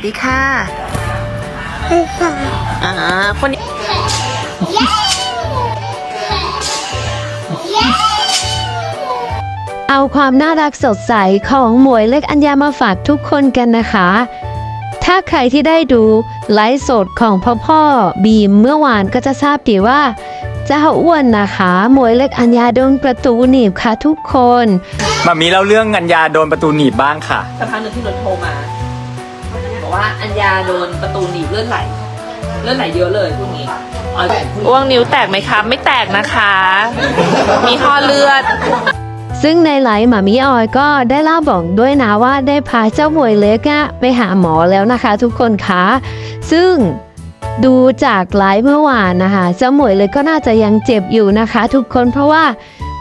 สวัสดีค่ะอ่าคนนี้เอาความน่ารักสดใสของหมวยเล็กอัญญามาฝากทุกคนกันนะคะ ถ้าใครที่ได้ดูไลฟ์สดของพ่อพ่อบีมเมื่อวานก็จะทราบดีว่าเจ้าอ้วนนะคะ หมวยเล็กอัญญาโดนประตูหนีบค่ะทุกคน มามีเล่าเรื่องอัญญาโดนประตูหนีบบ้างค่ะ สักพักหนึ่งที่นนท์โทรมา บอกว่าอัญญาโดนประตูหนีบเลือดไหล เลือดไหลเยอะเลยพวกนี้อ้วงนิ้วแตกไหมคะ ไม่แตกนะคะ มีห่อเลือด ซึ่งในไลฟ์หมามิออยก็ได้เล่าบอกด้วยนะว่าได้พาเจ้าหมวยเล็กอะไปหาหมอแล้วนะคะทุกคนคะ ซึ่งดูจากไลฟ์เมื่อวานนะคะ เจ้าหมวยเล็กก็น่าจะยังเจ็บอยู่นะคะ ทุกคนเพราะว่า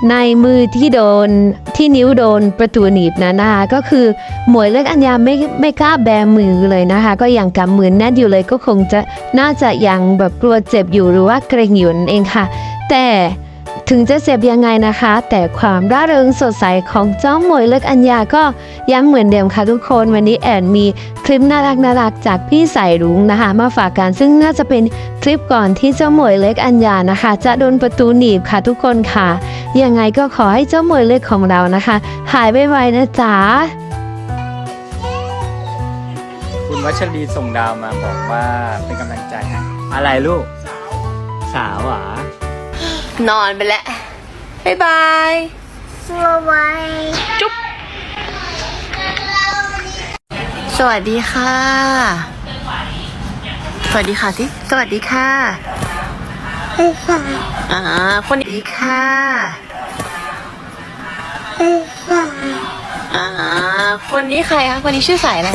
ในมือที่โดนที่นิ้วโดนประตูหนีบนะนะคะก็คือหมวยเล็กอัญญาไม่ไม่กล้าแบมือเลยนะคะ ก็ยังกำมือแน่นอยู่เลยก็คงจะน่าจะยังแบบกลัวเจ็บอยู่หรือว่าเกรงอยู่นั่นเองค่ะ แต่ ถึงจะเจ็บยังไงนะคะ แต่ความร่าเริงสดใสของเจ้าหมวยเล็กอัญญาก็ยังเหมือนเดิมค่ะทุกคน วันนี้แอนมีคลิปน่ารักน่ารักจากพี่สายรุ้งนะคะ มาฝากกันซึ่งน่าจะเป็นคลิปก่อนที่เจ้าหมวยเล็กอัญญานะคะ จะโดนประตูหนีบค่ะทุกคนค่ะ ยังไงก็ขอให้เจ้าหมวยเล็กของเรานะคะ หายไวๆนะจ๊ะคุณวัชรีส่งดาวมาบอกว่าเป็นกำลังใจให้อะไรลูก สาวหวา นอนไปแล้วบ๊ายบายจุ๊บสวัสดีค่ะ สวัสดีค่ะสิสวัสดีค่ะอ่าคนนี้ค่ะอ่าคนนี้ใครคะคนนี้ชื่อสายอะไร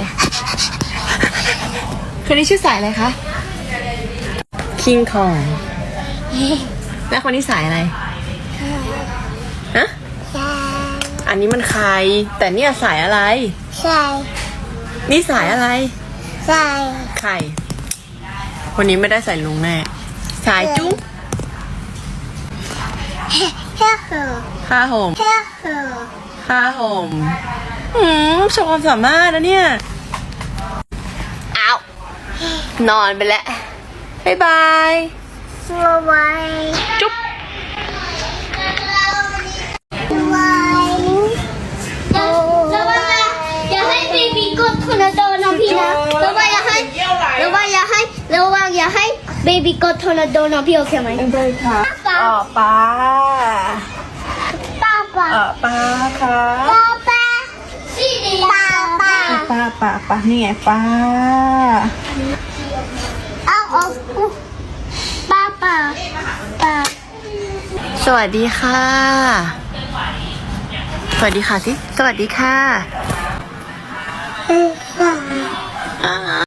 คนนี้ชื่อสายอะไรคะคิงคอง แล้วคนนี้สายอะไรฮะอันนี้มันใคร แต่เนี่ยสายอะไรใช่นี่สายอะไรใช่ใคร คนนี้ไม่ได้ใส่ลุงแน่สายจุ๊บเฮ้เหอผ้าห่มเฮ้เหอผ้าห่มหืมโชว์ความสามารถนะเนี่ยอ้าวนอนไปแล้วบ๊ายบาย สวยจุ๊บสวัยแล้วว่าอย่าให้บีบีกดคนละโดนนะพี่นะแล้วว่าอย่าให้แล้วว่าอย่าให้แล้วว่าอย่าให้เบบีกดคนละโดนนะพี่โอเคไหมป้าอ๋อป้าป้าป้าอ๋อป้าค่ะป้าป้าป้าป้าป้าป้าป้านี่ไงป้าเอาเอาป้าป้าป้า สวัสดีค่ะ สวัสดีค่ะสิ สวัสดีค่ะ